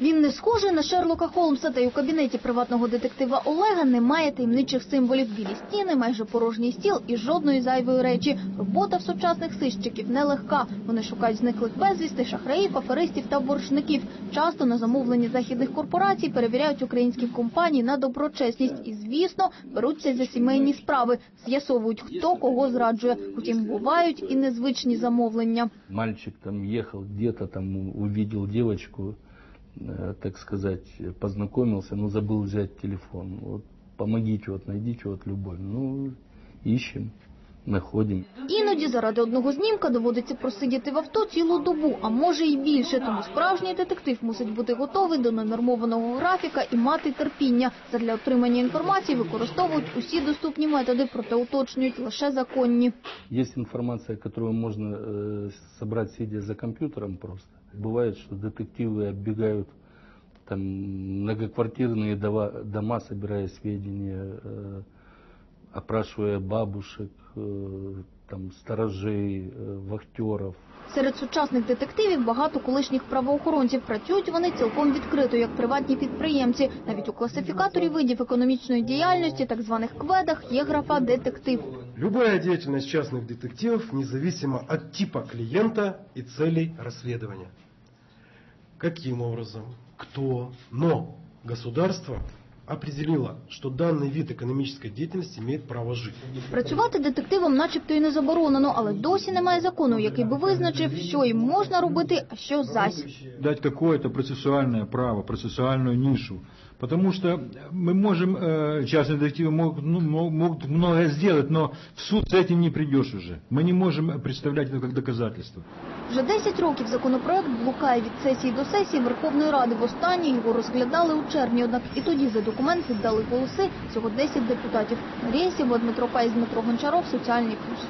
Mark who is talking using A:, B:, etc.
A: Він не схожий на Шерлока Холмса, та й у кабінеті приватного детектива Олега немає таємничих символів. Білі стіни, майже порожній стіл і жодної зайвої речі. Робота в сучасних сищиків нелегка. Вони шукають зниклих безвісти, шахраїв, аферистів та боржників. Часто на замовлення західних корпорацій перевіряють українські компанії на доброчесність і, звісно, беруться за сімейні справи, з'ясовують, хто кого зраджує. Утім, бувають і незвичні замовлення.
B: Мальчик там ехал где-то там у- увидел девочку, э, так сказать, познакомился, но забыл взять телефон. Вот помогите, вот найдите вот любовь. Ну, ищем, находим.
A: Іноді заради одного знімка доводиться просидіти в авто цілу добу, а може й більше. Тому справжній детектив мусить бути готовий до ненормованого графіка і мати терпіння. Задля отримання інформації використовують усі доступні методи, проте уточнюють лише законні.
B: Есть информация, которую можно э, собрать, сидя за компьютером просто. Бывает, что детективы оббегают там многоквартирные дома, дома собирая сведения, э, опрашивая бабушек, э, там, сторожей, э, вахтеров.
A: Серед сучасних детективів багато колишніх правоохоронців. Працюють вони цілком відкрито, як приватні підприємці. Навіть у класифікаторі видів економічної діяльності, так званих кведах, є графа «детектив».
C: Любая деятельность частных детективов независимо от типа клиента и целей расследования. Каким образом, кто, но государство определило, что данный вид экономической деятельности имеет право жить.
A: Працювати детективом начебто і не заборонено, але досі немає закону, який би визначив, що їм можна робити, а що зась.
D: дать какое-то процессуальное право, процессуальную нишу. Потому что мы можем, э, частные детективы могут, ну, мо- могут многое сделать, но в суд с этим не придешь уже. Мы не можем представлять это как доказательство.
A: Вже 10 років законопроект блукає від сесії до сесії Верховної Ради. Востаннє його розглядали у червні, однак і тоді за документ віддали голоси всього 10 депутатів. Марія Сіба, Дмитро Пай, Дмитро Гончаров, Соціальний плюс.